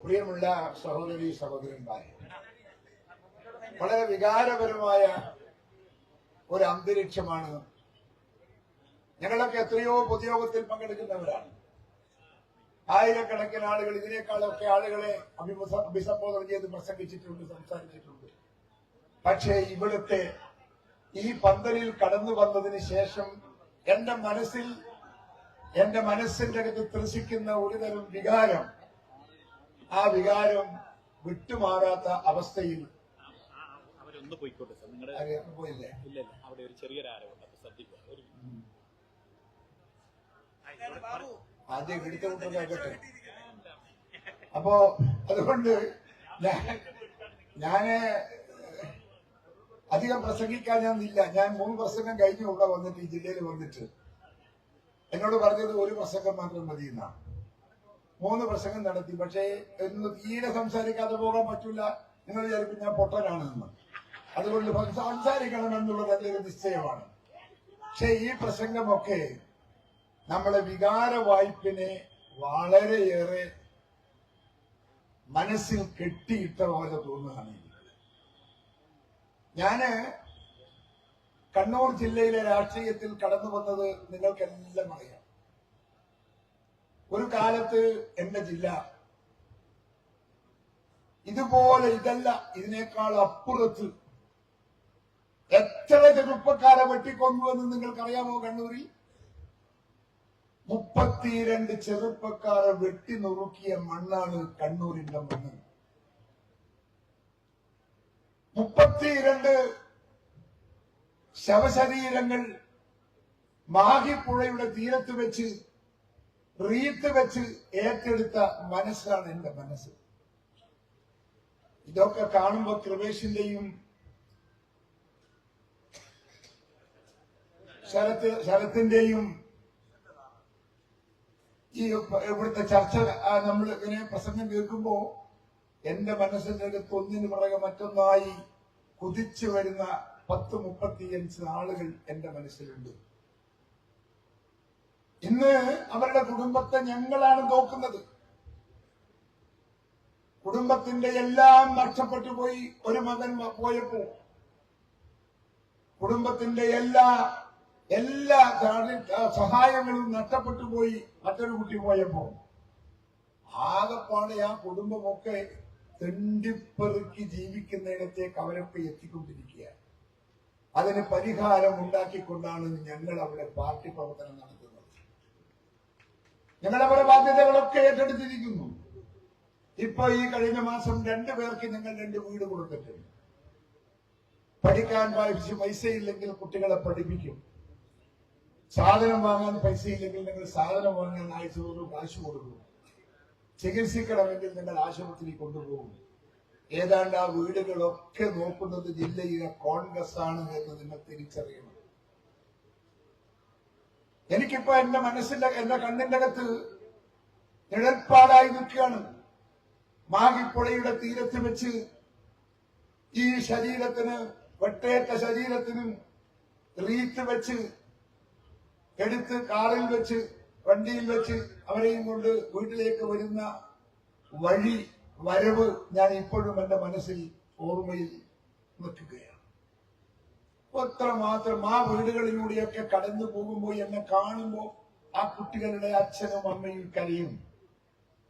പ്രിയമുള്ള സഹോദരി സഹോദരന്മാരെ വളരെ വികാരപരമായ ഒരു അന്തരീക്ഷമാണ്. ഞങ്ങളൊക്കെ എത്രയോ പൊതുയോഗത്തിൽ പങ്കെടുക്കുന്നവരാണ്. ആയിരക്കണക്കിന് ആളുകൾ ഇതിനേക്കാളൊക്കെ ആളുകളെ അഭിസംബോധന ചെയ്ത് പ്രസംഗിച്ചിട്ടുണ്ട് സംസാരിച്ചിട്ടുണ്ട്. പക്ഷേ ഇവിടുത്തെ ഈ പന്തലിൽ കടന്നു വന്നതിന് ശേഷം എന്റെ മനസ്സിൽ എന്റെ മനസ്സിന്റെ അകത്ത് ത്രസിക്കുന്ന ഒരുതരം വികാരം ആ വികാരം വിട്ടുമാറാത്ത അവസ്ഥയിൽ അവരൊന്ന് പോയിക്കോട്ടെ സാർ. നിങ്ങളുടെ പോയില്ലേ? ഇല്ല അവിടെ ഒരു ചെറിയൊരു ആരവുണ്ട് അപ്പൊ ശ്രദ്ധിക്കുക. ഒരു ആദ്യം അപ്പോ അതുകൊണ്ട് ഞാൻ ഞാൻ അധികം പ്രസംഗിക്കാൻ ഞാൻ ഇല്ല ഞാൻ മൂന്ന് പ്രസംഗം കഴിഞ്ഞു ഇവിടെ വന്നിട്ട് ഈ ജില്ലയിൽ വന്നിട്ട്. എന്നോട് പറഞ്ഞത് ഒരു പ്രസംഗം മാത്രം മതി എന്നാണ് മൂന്ന് പ്രസംഗം നടത്തി. പക്ഷേ എന്ന് തീരെ സംസാരിക്കാതെ പോകാൻ പറ്റൂല. നിങ്ങൾ വിചാരിക്കും ഞാൻ പൊട്ടനാണെന്ന് അതുകൊണ്ട് സംസാരിക്കണം എന്നുള്ളത് ഒരു നിശ്ചയമാണ്. പക്ഷെ ഈ പ്രസംഗമൊക്കെ നമ്മളെ വികാര വായ്പിനെ വളരെയേറെ മനസ്സിൽ കെട്ടിയിട്ട പോലെ തോന്നുകയാണ് ഞാൻ കണ്ണൂർ ജില്ലയിലെ രാഷ്ട്രീയത്തിൽ കടന്നു വന്നത് നിങ്ങൾക്കെല്ലാം അറിയാം. കാലത്ത് എന്റെ ജില്ല. ഇതുപോലെ ഇതല്ല ഇതിനേക്കാൾ അപ്പുറത്ത്. എത്ര ചെറുപ്പക്കാരെ വെട്ടിക്കൊന്നുവെന്ന് നിങ്ങൾക്കറിയാമോ കണ്ണൂരിൽ? മുപ്പത്തിരണ്ട് ചെറുപ്പക്കാരെ വെട്ടി നുറുക്കിയ മണ്ണാണ് കണ്ണൂരിന്റെ മണ്ണ്. മുപ്പത്തിരണ്ട് ശവശരീരങ്ങൾ മാഹിപ്പുഴയുടെ തീരത്ത് വെച്ച് റീത്ത് വെച്ച് ഏറ്റെടുത്ത മനസ്സാണ് എന്റെ മനസ്സ്. ഇതൊക്കെ കാണുമ്പോൾ കൃപേഷിന്റെയും ശരത്ത് ശരത്തിന്റെയും ഈ ഇവിടുത്തെ ചർച്ച നമ്മൾ ഇങ്ങനെ പ്രസംഗം കേൾക്കുമ്പോ എന്റെ മനസ്സിന്റെ അടുത്ത് ഒന്നിനു പുറകെ മറ്റൊന്നായി കുതിച്ചു വരുന്ന പത്ത് മുപ്പത്തിയഞ്ച് ആളുകൾ എന്റെ മനസ്സിലുണ്ട്. ഇന്ന് അവരുടെ കുടുംബത്തെ ഞങ്ങളാണ് നോക്കുന്നത്. കുടുംബത്തിന്റെ എല്ലാം നഷ്ടപ്പെട്ടു പോയി ഒരു മകൻ പോയപ്പോ. കുടുംബത്തിന്റെ എല്ലാ എല്ലാ സഹായങ്ങളും നഷ്ടപ്പെട്ടു പോയി മറ്റൊരു കുട്ടി പോയപ്പോ. ആകെപ്പാടെ ആ കുടുംബമൊക്കെ തെണ്ടിപ്പെറുക്കി ജീവിക്കുന്നിടത്തേക്ക് അവരൊക്കെ എത്തിക്കൊണ്ടിരിക്കുകയാണ്. അതിന് പരിഹാരം ഉണ്ടാക്കിക്കൊണ്ടാണ് ഞങ്ങൾ അവിടെ പാർട്ടി പ്രവർത്തനം നടത്തുന്നത്. ഞങ്ങൾ അവരുടെ ബാധ്യതകളൊക്കെ ഏറ്റെടുത്തിരിക്കുന്നു. ഇപ്പൊ ഈ കഴിഞ്ഞ മാസം രണ്ടു പേർക്ക് ഞങ്ങൾ രണ്ട് വീട് കൊടുത്തിട്ടുണ്ട്. പഠിക്കാൻ പൈസ പൈസയില്ലെങ്കിൽ കുട്ടികളെ പഠിപ്പിക്കും. സാധനം വാങ്ങാൻ പൈസയില്ലെങ്കിൽ നിങ്ങൾ സാധനം വാങ്ങാൻ ആഴ്ച തോറും കാശ് കൊടുക്കും. ചികിത്സിക്കണമെങ്കിൽ നിങ്ങൾ ആശുപത്രി കൊണ്ടുപോകും. ഏതാണ്ട് ആ വീടുകളൊക്കെ നോക്കുന്നത് ജില്ലയിലെ കോൺഗ്രസ് ആണ് എന്ന് നിങ്ങൾ തിരിച്ചറിയണം. എനിക്കിപ്പോ എന്റെ മനസ്സിന്റെ എന്റെ കണ്ണിന്റെ അകത്ത് നിഴൽപ്പാടായി നിൽക്കുകയാണ് മാഹിപ്പുഴയുടെ തീരത്ത് വെച്ച് ഈ ശരീരത്തിന് വെട്ടേറ്റ ശരീരത്തിന് റീത്ത് വെച്ച് എടുത്ത് കാറിൽ വെച്ച് വണ്ടിയിൽ വെച്ച് അവരെയും കൊണ്ട് വീട്ടിലേക്ക് വരുന്ന വഴി വരവ് ഞാൻ ഇപ്പോഴും എന്റെ മനസ്സിൽ ഓർമ്മയിൽ നിൽക്കുകയാണ് അത്ര മാത്രം ആ വീടുകളിലൂടെയൊക്കെ കടന്നു പോകുമ്പോൾ എന്നെ കാണുമ്പോൾ ആ കുട്ടികളുടെ അച്ഛനും അമ്മയും കരയും.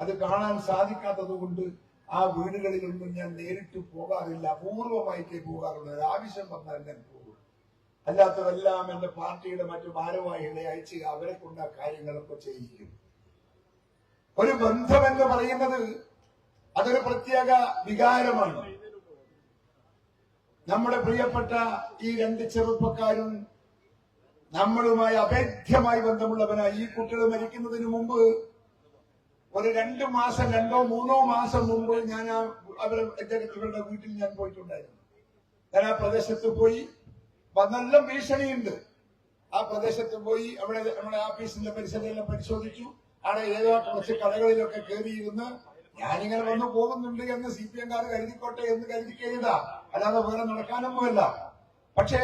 അത് കാണാൻ സാധിക്കാത്തത് കൊണ്ട് ആ വീടുകളിലൊന്നും ഞാൻ നേരിട്ട് പോകാറില്ല. അപൂർവമായിട്ടേ പോകാറുള്ളൂ. ഒരു ആവശ്യം വന്നാൽ ഞാൻ പോകും. അല്ലാത്തതെല്ലാം എന്റെ പാർട്ടിയുടെ മറ്റു ഭാരവാഹികളെ അയച്ച് അവരെ കൊണ്ട് ആ കാര്യങ്ങളൊക്കെ ചെയ്യിക്കും. ഒരു ബന്ധം എന്ന് പറയുന്നത് അതൊരു പ്രത്യേക വികാരമാണ്. നമ്മുടെ പ്രിയപ്പെട്ട ഈ രണ്ട് ചെറുപ്പക്കാരും നമ്മളുമായി അഭേദ്യമായി ബന്ധമുള്ളവനായി ഈ കുട്ടികൾ മരിക്കുന്നതിന് മുമ്പ് ഒരു രണ്ടു മാസം രണ്ടോ മൂന്നോ മാസം മുമ്പ് ഞാൻ ആ അവരെ ഇവരുടെ വീട്ടിൽ ഞാൻ പോയിട്ടുണ്ടായിരുന്നു. ഞാൻ ആ പ്രദേശത്ത് പോയി. നല്ല ഭീഷണിയുണ്ട്. ആ പ്രദേശത്ത് പോയി അവിടെ നമ്മുടെ ആഫീസിന്റെ പരിസരമെല്ലാം പരിശോധിച്ചു. അവിടെ ഏതോ കുറച്ച് കടകളിലൊക്കെ കയറിയിരുന്ന് ഞാനിങ്ങനെ വന്നു പോകുന്നുണ്ട് എന്ന് സി പി എംകാർ കരുതിക്കോട്ടെ എന്ന് കരുതി കരുതിക്കഴിഞ്ഞതാ അല്ലാതെ വേറെ നടക്കാനൊന്നുമല്ല. പക്ഷേ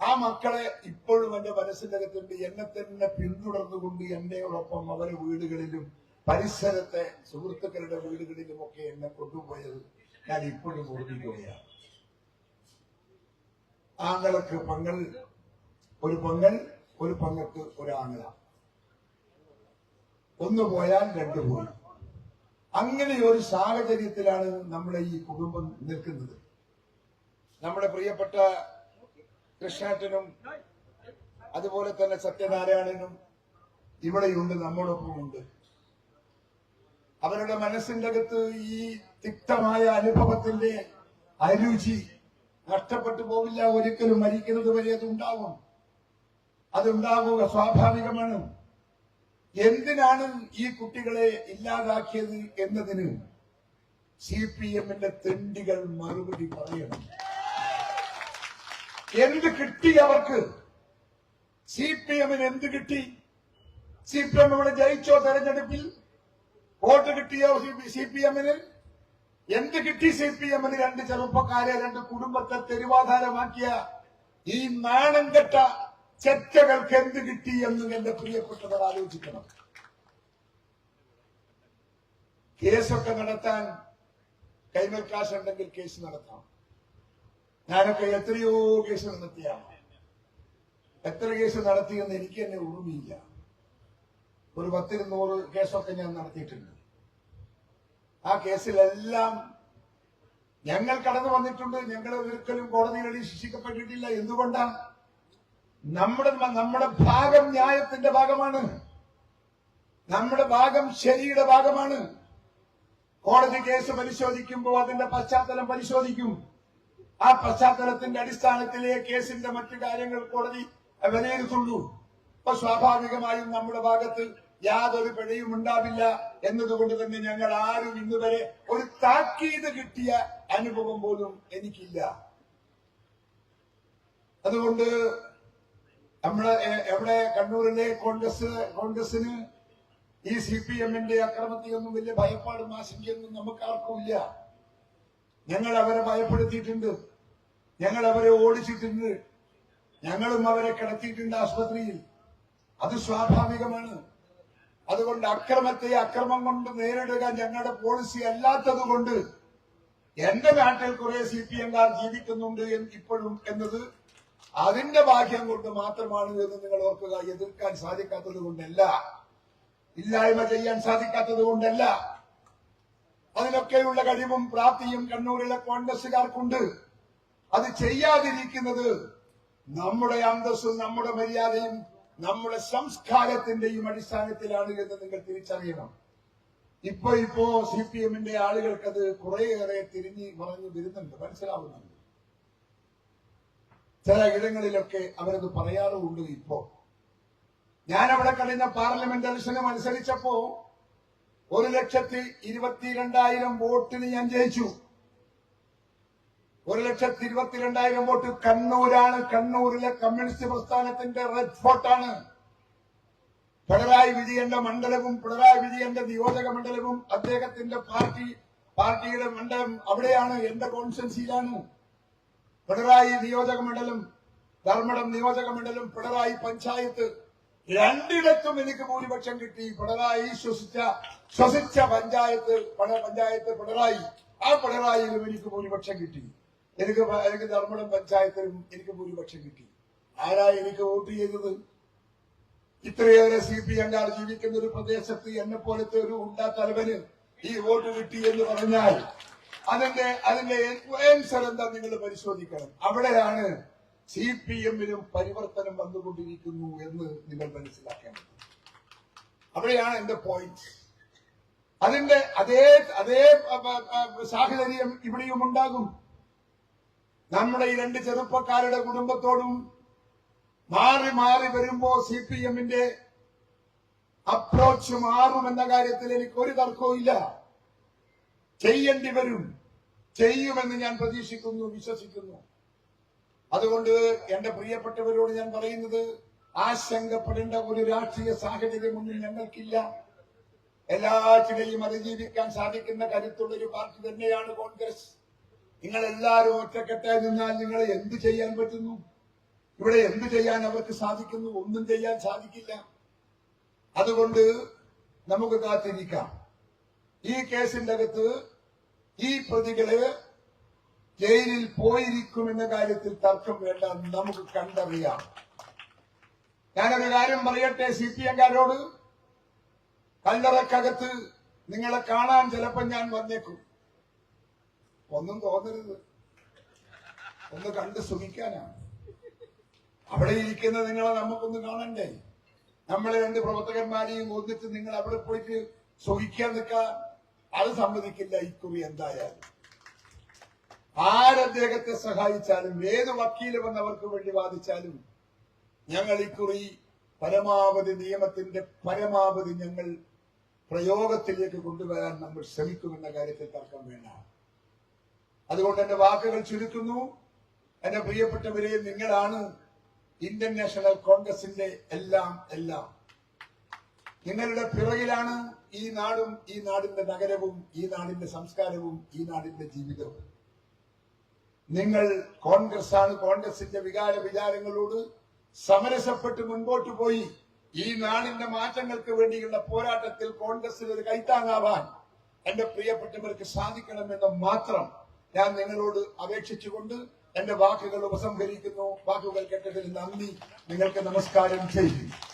ആ മക്കളെ ഇപ്പോഴും എന്റെ മനസ്സിന്റെ അകത്തുണ്ട്. എന്നെ തന്നെ പിന്തുടർന്നുകൊണ്ട് എന്നെയോടൊപ്പം അവരെ വീടുകളിലും പരിസരത്തെ സുഹൃത്തുക്കളുടെ വീടുകളിലും ഒക്കെ എന്നെ കൊണ്ടുപോയത് ഞാൻ ഇപ്പോഴും ഓർമ്മിക്കുകയാണ്. ആങ്ങളക്ക് പങ്ങൾ ഒരു പങ്ങൾ ഒരു പങ്ങൾക്ക് ഒരാങ്ങള ഒന്ന് പോയാൽ രണ്ടു പോയി. അങ്ങനെ ഒരു സാഹചര്യത്തിലാണ് നമ്മുടെ ഈ കുടുംബം നിൽക്കുന്നത്. നമ്മുടെ പ്രിയപ്പെട്ട കൃഷ്ണാറ്റനും അതുപോലെ തന്നെ സത്യനാരായണനും ഇവിടെയുണ്ട് നമ്മോടൊപ്പമുണ്ട്. അവരുടെ മനസ്സിന്റെ അകത്ത് ഈ തിക്തമായ അനുഭവത്തിന്റെ അരുചി നഷ്ടപ്പെട്ടു പോവില്ല ഒരിക്കലും മരിക്കുന്നത് വരെ അതുണ്ടാവും. അതുണ്ടാവുക സ്വാഭാവികമാണ്. എന്തിനാണ് ഈ കുട്ടികളെ ഇല്ലാതാക്കിയത് എന്നതിന് സി പി എമ്മിന്റെ തെണ്ടികൾ മറുപടി പറയണം. എന്ത് കിട്ടി അവർക്ക്? സി പി എമ്മിന് എന്ത് കിട്ടി? സി പി എം ഇവിടെ ജയിച്ചോ തെരഞ്ഞെടുപ്പിൽ? വോട്ട് കിട്ടിയോ സി പി എമ്മിന്? എന്ത് കിട്ടി സി പി എമ്മിന്? രണ്ട് ചെറുപ്പക്കാരെ രണ്ട് കുടുംബത്തെ തെരുവാധാരമാക്കിയ ഈ നാണം കെട്ട ചെറ്റകൾക്ക് എന്ത് കിട്ടി എന്ന് എന്റെ പ്രിയപ്പെട്ടവർ ആലോചിക്കണം. കേസൊക്കെ നടത്താൻ കൈമൽ കാശ് ഉണ്ടെങ്കിൽ കേസ് നടത്താം. ഞാനൊക്കെ എത്രയോ കേസ് നടത്തിയാണ്. എത്ര കേസ് നടത്തിയെന്ന് എനിക്ക് തന്നെ ഓർമ്മയില്ല. ഒരു പത്തിരുന്നൂറ് കേസൊക്കെ ഞാൻ നടത്തിയിട്ടുണ്ട്. ആ കേസിലെല്ലാം ഞങ്ങൾ കടന്നു വന്നിട്ടുണ്ട്. ഞങ്ങൾ ഒരിക്കലും കോടതികളിൽ ശിക്ഷിക്കപ്പെട്ടിട്ടില്ല. എന്തുകൊണ്ടാണ്? നമ്മുടെ നമ്മുടെ ഭാഗം ന്യായത്തിന്റെ ഭാഗമാണ്. നമ്മുടെ ഭാഗം ശരിയുടെ ഭാഗമാണ്. കോടതി കേസ് പരിശോധിക്കുമ്പോൾ അതിന്റെ പശ്ചാത്തലം പരിശോധിക്കും. ആ പശ്ചാത്തലത്തിന്റെ അടിസ്ഥാനത്തിലെ കേസിന്റെ മറ്റു കാര്യങ്ങൾ കോടതി വിലയിരുത്തുള്ളൂ അപ്പൊ സ്വാഭാവികമായും നമ്മുടെ ഭാഗത്ത് യാതൊരു പിഴയും ഉണ്ടാവില്ല എന്നതുകൊണ്ട് തന്നെ ഞങ്ങൾ ആരും ഇന്നുവരെ ഒരു താക്കീത് കിട്ടിയ അനുഭവം പോലും എനിക്കില്ല. അതുകൊണ്ട് നമ്മളെ എവിടെ കണ്ണൂരിലെ കോൺഗ്രസ് കോൺഗ്രസിന് ഈ സി പി എമ്മിന്റെ അക്രമത്തെയൊന്നും വലിയ ഭയപ്പാടും ആശങ്കയൊന്നും നമുക്ക് ആർക്കും ഇല്ല. ഞങ്ങൾ അവരെ ഭയപ്പെടുത്തിയിട്ടുണ്ട്. ഞങ്ങൾ അവരെ ഓടിച്ചിട്ടുണ്ട്. ഞങ്ങളും അവരെ കിടത്തിയിട്ടുണ്ട് ആശുപത്രിയിൽ. അത് സ്വാഭാവികമാണ്. അതുകൊണ്ട് അക്രമത്തെ അക്രമം കൊണ്ട് നേരിടുക ഞങ്ങളുടെ പോളിസി അല്ലാത്തത് കൊണ്ട് എന്റെ നാട്ടിൽ കുറെ സി പി എംകാർ ജീവിക്കുന്നുണ്ട് ഇപ്പോഴും എന്നത് അതിന്റെ ഭാഗ്യം കൊണ്ട് മാത്രമാണ് എന്ന് നിങ്ങൾ ഓർക്കുക. എതിർക്കാൻ സാധിക്കാത്തത് കൊണ്ടല്ല. ഇല്ലായ്മ ചെയ്യാൻ സാധിക്കാത്തത് കൊണ്ടല്ല. അതിനൊക്കെയുള്ള കഴിവും പ്രാപ്തിയും കണ്ണൂരിലെ കോൺഗ്രസുകാർക്കുണ്ട് അത് ചെയ്യാതിരിക്കുന്നത് നമ്മുടെ അന്തസ്സും നമ്മുടെ മര്യാദയും നമ്മുടെ സംസ്കാരത്തിന്റെയും അടിസ്ഥാനത്തിലാണ് എന്ന് നിങ്ങൾ തിരിച്ചറിയണം. ഇപ്പൊ ഇപ്പോ സി പി എമ്മിന്റെ ആളുകൾക്കത് കുറേയേറെ തിരിഞ്ഞ് പറഞ്ഞു വരുന്നുണ്ട് മനസ്സിലാവുന്നുണ്ട്. ചില ഇടങ്ങളിലൊക്കെ അവരത് പറയാറുമുണ്ട് ഇപ്പോ. ഞാൻ അവിടെ കഴിഞ്ഞ പാർലമെന്റ് ദർശനം മത്സരിച്ചപ്പോ ഒരു ലക്ഷത്തി ഇരുപത്തിരണ്ടായിരം വോട്ടിന് ഞാൻ ജയിച്ചു. ഒരു ലക്ഷത്തി ഇരുപത്തിരണ്ടായിരം വോട്ട് കണ്ണൂരാണ്. കണ്ണൂരിലെ കമ്മ്യൂണിസ്റ്റ് പ്രസ്ഥാനത്തിന്റെ റെഡ് ഫോർട്ടാണ് പിണറായി വിജയന്റെ മണ്ഡലവും പിണറായി വിജയന്റെ നിയോജക മണ്ഡലവും അദ്ദേഹത്തിന്റെ പാർട്ടി പാർട്ടിയുടെ മണ്ഡലം അവിടെയാണ്. എന്റെ കോൺസ്റ്റൻസിയിലാണ്. പിണറായി നിയോജക മണ്ഡലം ധർമ്മടം നിയോജക മണ്ഡലം പിണറായി പഞ്ചായത്ത്. രണ്ടിടത്തും എനിക്ക് ഭൂരിപക്ഷം കിട്ടി പിണറായി ശ്വസിച്ച ശ്വസിച്ച പഞ്ചായത്ത് പഞ്ചായത്ത് പിണറായി ആ പിണറായിയിലും എനിക്ക് ഭൂരിപക്ഷം കിട്ടി എനിക്ക് എനിക്ക് ധർമ്മടം പഞ്ചായത്തിലും എനിക്ക് ഭൂരിപക്ഷം കിട്ടി ആരാ എനിക്ക് വോട്ട് ചെയ്തത് ഇത്രയേറെ സി പി എംകാർ ജീവിക്കുന്ന ഒരു പ്രദേശത്ത് എന്നെ പോലത്തെ ഒരു ഉണ്ടാ തലവന് ഈ വോട്ട് കിട്ടി എന്ന് പറഞ്ഞാൽ അതിന്റെ അതിന്റെ ആൻസർ എന്താ നിങ്ങൾ പരിശോധിക്കണം അവിടെയാണ് സി പി എമ്മിനും പരിവർത്തനം വന്നുകൊണ്ടിരിക്കുന്നു എന്ന് നിങ്ങൾ മനസ്സിലാക്കേണ്ടത് അവിടെയാണ് എന്റെ പോയിന്റ് അതിന്റെ അതേ അതേ സാഹചര്യം ഇവിടെയും ഉണ്ടാകും. നമ്മുടെ ഈ രണ്ട് ചെറുപ്പക്കാരുടെ കുടുംബത്തോടും മാറി മാറി വരുമ്പോ സി പി എമ്മിന്റെ അപ്രോച്ച് മാറുമെന്ന കാര്യത്തിൽ എനിക്ക് ഒരു തർക്കവും ഇല്ല. ചെയ്യേണ്ടി വരും. ചെയ്യുമെന്ന് ഞാൻ പ്രതീക്ഷിക്കുന്നു വിശ്വസിക്കുന്നു. അതുകൊണ്ട് എന്റെ പ്രിയപ്പെട്ടവരോട് ഞാൻ പറയുന്നത് ആശങ്കപ്പെടേണ്ട ഒരു രാഷ്ട്രീയ സാഹചര്യം ഒന്നും ഞങ്ങൾക്കില്ല. എല്ലാറ്റിനെയും അതിജീവിക്കാൻ സാധിക്കുന്ന കരുത്തുള്ള ഒരു പാർട്ടി തന്നെയാണ് കോൺഗ്രസ്. നിങ്ങൾ എല്ലാവരും ഒറ്റക്കെട്ടായി നിന്നാൽ നിങ്ങൾ എന്ത് ചെയ്യാൻ പറ്റുന്നു? ഇവിടെ എന്ത് ചെയ്യാൻ അവർക്ക് സാധിക്കുന്നു? ഒന്നും ചെയ്യാൻ സാധിക്കില്ല. അതുകൊണ്ട് നമുക്ക് കാത്തിരിക്കാം. ഈ കേസിന്റെ അകത്ത് ഈ പ്രതികൾ ജയിലിൽ പോയിരിക്കും എന്ന കാര്യത്തിൽ തർക്കം വേണ്ട നമുക്ക് കണ്ടറിയാം. ഞാനൊരു കാര്യം പറയട്ടെ സി പി എംകാരോട്? കല്ലറക്കകത്ത് നിങ്ങളെ കാണാൻ ചിലപ്പോൾ ഞാൻ വന്നേക്കും. ഒന്നും തോന്നരുത്. ഒന്ന് കണ്ട് സുഖിക്കാനാണ്. അവിടെ ഇരിക്കുന്ന നിങ്ങളെ നമുക്കൊന്ന് കാണണ്ടേ? നമ്മളെ രണ്ട് പ്രവർത്തകന്മാരെയും ഒന്നിച്ച് നിങ്ങൾ അവിടെ പോയിട്ട് സുഖിക്കാൻ നിൽക്കാൻ അത് സമ്മതിക്കില്ല. ഇക്കുറി എന്തായാലും. ആരദ്ദേഹത്തെ സഹായിച്ചാലും ഏത് വക്കീൽ വന്നവർക്ക് വേണ്ടി വാദിച്ചാലും ഞങ്ങൾ ഇക്കുറി പരമാവധി നിയമത്തിന്റെ പരമാവധി ഞങ്ങൾ പ്രയോഗത്തിലേക്ക് കൊണ്ടുവരാൻ നമ്മൾ ശ്രമിക്കുമെന്ന കാര്യത്തിൽ തർക്കം വേണ്ട. അതുകൊണ്ട് എന്റെ വാക്കുകൾ ചുരുക്കുന്നു. എന്റെ പ്രിയപ്പെട്ടവരെ നിങ്ങളാണ് ഇന്ത്യൻ നാഷണൽ കോൺഗ്രസിന്റെ എല്ലാം എല്ലാം. നിങ്ങളുടെ പിറകിലാണ് ഈ നാടും ഈ നാടിന്റെ നഗരവും ഈ നാടിന്റെ സംസ്കാരവും ഈ നാടിന്റെ ജീവിതവും. നിങ്ങൾ കോൺഗ്രസ് ആണ് കോൺഗ്രസിന്റെ വികാര വിചാരങ്ങളോട് സമരസപ്പെട്ട് മുൻപോട്ട് പോയി. ഈ നാടിന്റെ മാറ്റങ്ങൾക്ക് വേണ്ടിയുള്ള പോരാട്ടത്തിൽ കോൺഗ്രസിന് ഒരു കൈത്താങ്ങാവാൻ എന്റെ പ്രിയപ്പെട്ടവർക്ക് സാധിക്കണമെന്ന് മാത്രം ഞാൻ നിങ്ങളോട് അപേക്ഷിച്ചുകൊണ്ട് എന്റെ വാക്കുകൾ ഉപസംഹരിക്കുന്നു. വാക്കുകൾ കേട്ടതിൽ നന്ദി. നിങ്ങൾക്ക് നമസ്കാരം. ചെയ്യും